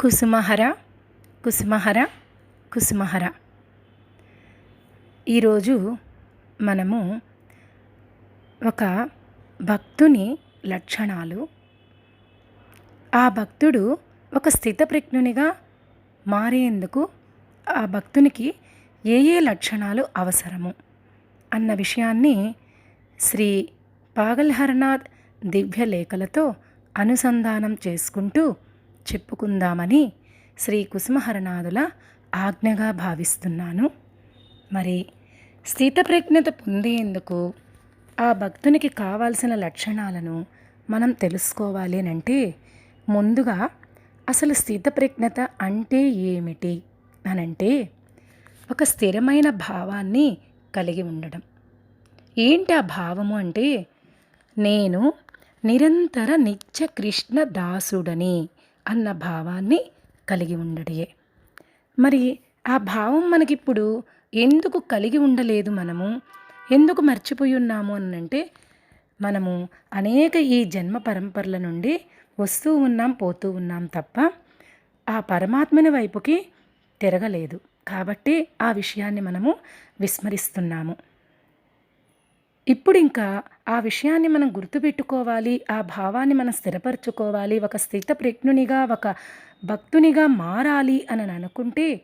కుసుమహర కుసుమహర కుసుమహర. ఈరోజు మనము ఒక భక్తుని లక్షణాలు. ఆ భక్తుడు ఒక స్థితప్రజ్ఞునిగా మారేందుకు ఆ భక్తునికి ఏ ఏ లక్షణాలు అవసరము అన్న విషయాన్ని శ్రీ పాగల్హరనాథ్ దివ్యలేఖలతో అనుసంధానం చేసుకుంటూ చెప్పుకుందామని శ్రీ కుసుమహరనాథుల ఆజ్ఞగా భావిస్తున్నాను. మరి స్థితప్రజ్ఞత పొందేందుకు ఆ భక్తునికి కావాల్సిన లక్షణాలను మనం తెలుసుకోవాలి అని అంటే ముందుగా అసలు స్థితప్రజ్ఞత అంటే ఏమిటి అనంటే ఒక స్థిరమైన భావాన్ని కలిగి ఉండడం. ఏంటి ఆ భావము అంటే నేను నిరంతర నిత్య కృష్ణ దాసుడని అన్న భావాన్ని కలిగి ఉండడియే. మరి ఆ భావం మనకిప్పుడు ఎందుకు కలిగి ఉండలేదు మనము? ఎందుకు మర్చిపోయి ఉన్నాము అని అంటే మనము అనేక ఈ జన్మ పరంపరల నుండి వస్తూ ఉన్నాం పోతూ ఉన్నాం తప్ప ఆ పరమాత్మని వైపుకి తిరగలేదు. కాబట్టి ఆ విషయాన్ని మనము విస్మరిస్తున్నాము. ఇప్పుడు ఇంకా ఆ విషయాన్ని మనం గుర్తుపెట్టుకోవాలి ఆ భావాన్ని మనం స్థిరపరచుకోవాలి ఒక స్థిత ప్రజ్ఞునిగా ఒక భక్తునిగా మారాలి అని అనుకుంటే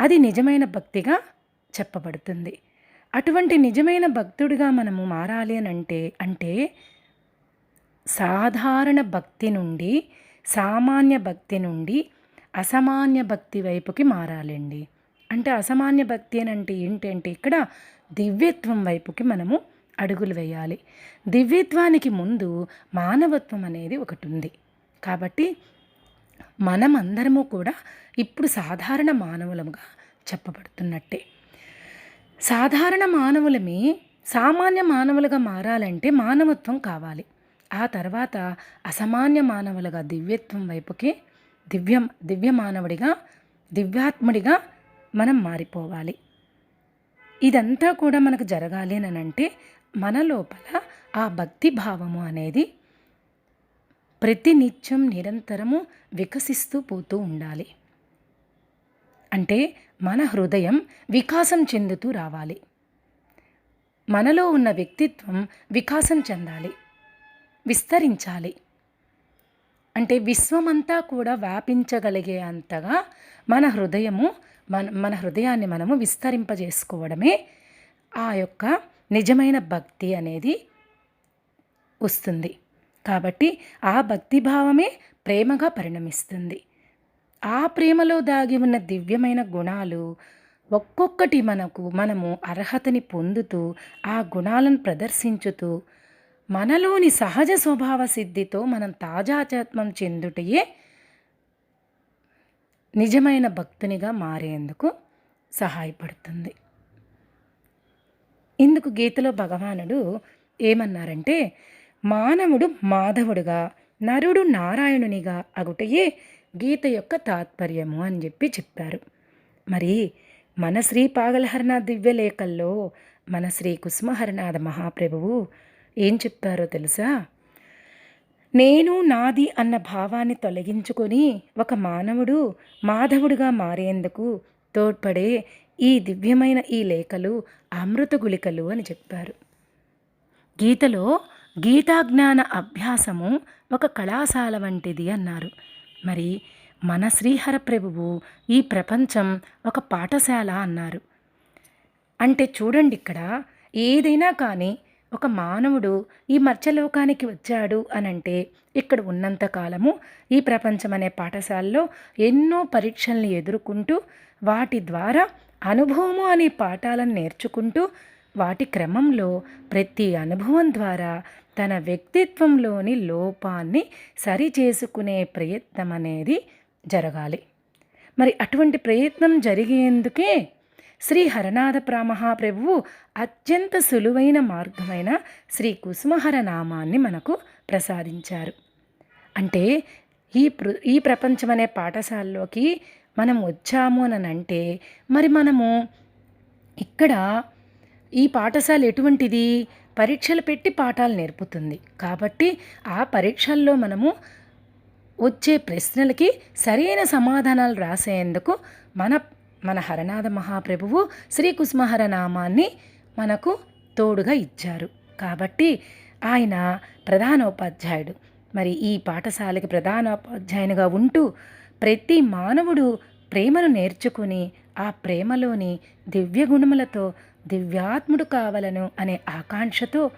అది నిజమైన భక్తిగా చెప్పబడుతుంది. అటువంటి నిజమైన భక్తుడిగా మనము మారాలి అని అంటే అంటే సాధారణ భక్తి నుండి సామాన్య భక్తి నుండి అసామాన్య భక్తి వైపుకి మారాలండి. అంటే అసామాన్య భక్తి అని అంటే ఏంటంటే ఇక్కడ దివ్యత్వం వైపుకి మనము అడుగులు వేయాలి. దివ్యత్వానికి ముందు మానవత్వం అనేది ఒకటి ఉంది కాబట్టి మనమందరము కూడా ఇప్పుడు సాధారణ మానవులముగా చెప్పబడుతున్నట్టే. సాధారణ మానవులమే సామాన్య మానవులుగా మారాలంటే మానవత్వం కావాలి. ఆ తర్వాత అసామాన్య మానవులుగా దివ్యత్వం వైపుకి దివ్యం దివ్య మానవుడిగా దివ్యాత్ముడిగా మనం మారిపోవాలి. ఇదంతా కూడా మనకు జరగాలి అని అంటే మన లోపల ఆ భక్తి భావము అనేది ప్రతినిత్యం నిరంతరము వికసిస్తూ పోతూ ఉండాలి. అంటే మన హృదయం వికాసం చెందుతూ రావాలి. మనలో ఉన్న వ్యక్తిత్వం వికాసం చెందాలి. విస్తరించాలి. అంటే విశ్వమంతా కూడా వ్యాపించగలిగే అంతగా మన హృదయము మన మన హృదయాన్ని మనము విస్తరింపజేసుకోవడమే ఆ యొక్క నిజమైన భక్తి అనేది వస్తుంది. కాబట్టి ఆ భక్తి భావమే ప్రేమగా పరిణమిస్తుంది. ఆ ప్రేమలో దాగి ఉన్న దివ్యమైన గుణాలు ఒక్కొక్కటి మనకు మనము అర్హతని పొందుతూ ఆ గుణాలను ప్రదర్శించుతూ మనలోని సహజ స్వభావ సిద్ధితో మనం తాజాచత్వం చెందుటయే నిజమైన భక్తునిగా మారేందుకు సహాయపడుతుంది. ఇందుకు గీతలో భగవానుడు ఏమన్నారంటే మానవుడు మాధవుడుగా నరుడు నారాయణునిగా అగుటయే గీత యొక్క తాత్పర్యము అని చెప్పి చెప్పారు. మరి మన శ్రీ పాగలహరనాథ్ దివ్యలేఖల్లో మన శ్రీ కుసుమహరనాథ మహాప్రభువు ఏం చెప్పారో తెలుసా? నేను నాది అన్న భావాన్ని తొలగించుకొని ఒక మానవుడు మాధవుడిగా మారేందుకు తోడ్పడే ఈ దివ్యమైన ఈ లేఖలు అమృత గుళికలు అని చెప్పారు. గీతలో గీతాజ్ఞాన అభ్యాసము ఒక కళాశాల వంటిది అన్నారు. మరి మన శ్రీహర ప్రభువు ఈ ప్రపంచం ఒక పాఠశాల అన్నారు. అంటే చూడండి ఇక్కడ ఏదైనా కానీ ఒక మానవుడు ఈ మర్చలోకానికి వచ్చాడు అనంటే ఇక్కడ ఉన్నంతకాలము ఈ ప్రపంచం అనే పాఠశాలలో ఎన్నో పరీక్షల్ని ఎదుర్కొంటూ వాటి ద్వారా అనుభవము అనే పాఠాలను నేర్చుకుంటూ వాటి క్రమంలో ప్రతి అనుభవం ద్వారా తన వ్యక్తిత్వంలోని లోపాన్ని సరిచేసుకునే ప్రయత్నం అనేది జరగాలి. మరి అటువంటి ప్రయత్నం జరిగేందుకే శ్రీ హరనాథ ప్రామహాప్రభువు అత్యంత సులువైన మార్గమైన శ్రీ కుసుమహర నామాన్ని మనకు ప్రసాదించారు. అంటే ఈ ప్ర ఈ ప్రపంచం అనే పాఠశాలలోకి మనం వచ్చాము అని అంటే మరి మనము ఇక్కడ ఈ పాఠశాల ఎటువంటిది? పరీక్షలు పెట్టి పాఠాలు నేర్పుతుంది. కాబట్టి ఆ పరీక్షల్లో మనము వచ్చే ప్రశ్నలకి సరైన సమాధానాలు రాసేందుకు మన మన హరనాథ మహాప్రభువు శ్రీ కుస్మహర నామాన్ని మనకు తోడుగా ఇచ్చారు. కాబట్టి ఆయన ప్రధానోపాధ్యాయుడు. మరి ఈ పాఠశాలకి ప్రధానోపాధ్యాయునిగా ఉంటూ ప్రతి మానవుడు ప్రేమను నేర్చుకుని ఆ ప్రేమలోని దివ్య గుణములతో దివ్యాత్ముడు కావలను అనే ఆకాంక్షతో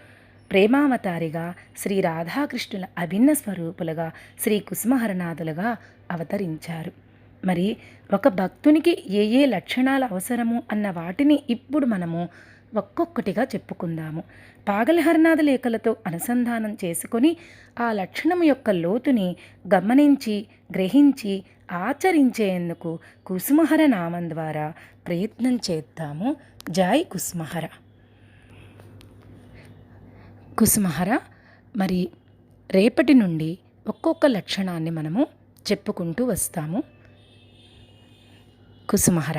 ప్రేమావతారిగా శ్రీ రాధాకృష్ణుల అభిన్న స్వరూపులుగా శ్రీ కుసుమహరనాథులుగా అవతరించారు. మరి ఒక భక్తునికి ఏ ఏ లక్షణాలు అవసరము అన్న వాటిని ఇప్పుడు మనము ఒక్కొక్కటిగా చెప్పుకుందాము. పాగలహరనాథ లేఖలతో అనుసంధానం చేసుకొని ఆ లక్షణం యొక్క లోతుని గమనించి గ్రహించి ఆచరించేందుకు కుసుమహర నామం ద్వారా ప్రయత్నం చేద్దాము. జై కుసుమహర. కుసుమహర మరి రేపటి నుండి ఒక్కొక్క లక్షణాన్ని మనము చెప్పుకుంటూ వస్తాము. కుసుమహర